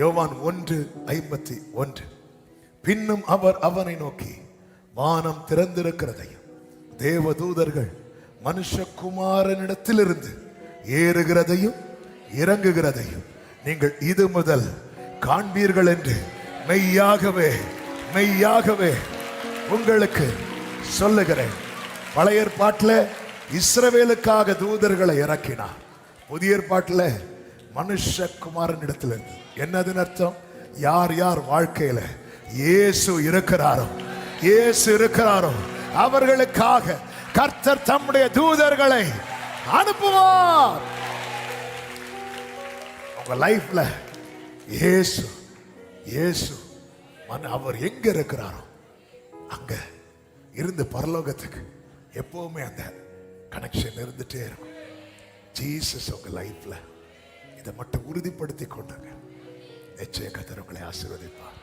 யோவான் ஒன்று ஐம்பத்தி ஒன்று. பின்னும் அவர் அவனை நோக்கி வானம் திறந்திருக்கிறதையும் தேவதூதர்கள் மனுஷகுமாரனிடத்திலிருந்து ஏறுகிறதையும் இறங்குகிறதையும் நீங்கள் இது முதல் காண்பீர்கள் என்று மெய்யாகவே மெய்யாகவே உங்களுக்கு சொல்லுகிறேன். பழைய ஏற்பாட்டில் இஸ்ரவேலுக்காக தூதர்களை இறக்கினார். புதிய ஏற்பாட்டில் மனுஷகுமாரன் இடத்திலிருந்து. என்னதுன்னு அர்த்தம்? யார் யார் வாழ்க்கையில இயேசு இருக்கிறாரோ? இயேசு இருக்கிறாரோ? அவர்களுக்காக கர்த்தர் தம்முடைய தூதர்களை அனுப்புவார். உங்க லைஃப்ல இயேசு இயேசு அவர் எங்க இருக்கிறாரோ? அங்க இருந்து பரலோகத்துக்கு எப்பவுமே அந்த கனெக்ஷன் இருந்துட்டே இருக்கும். ஜீசஸ் உங்க லைஃப்ல. இதை மட்டும் உறுதிப்படுத்தி கொண்டாங்க. நிச்சய கத்தர் உங்களை ஆசீர்வதிப்பார்.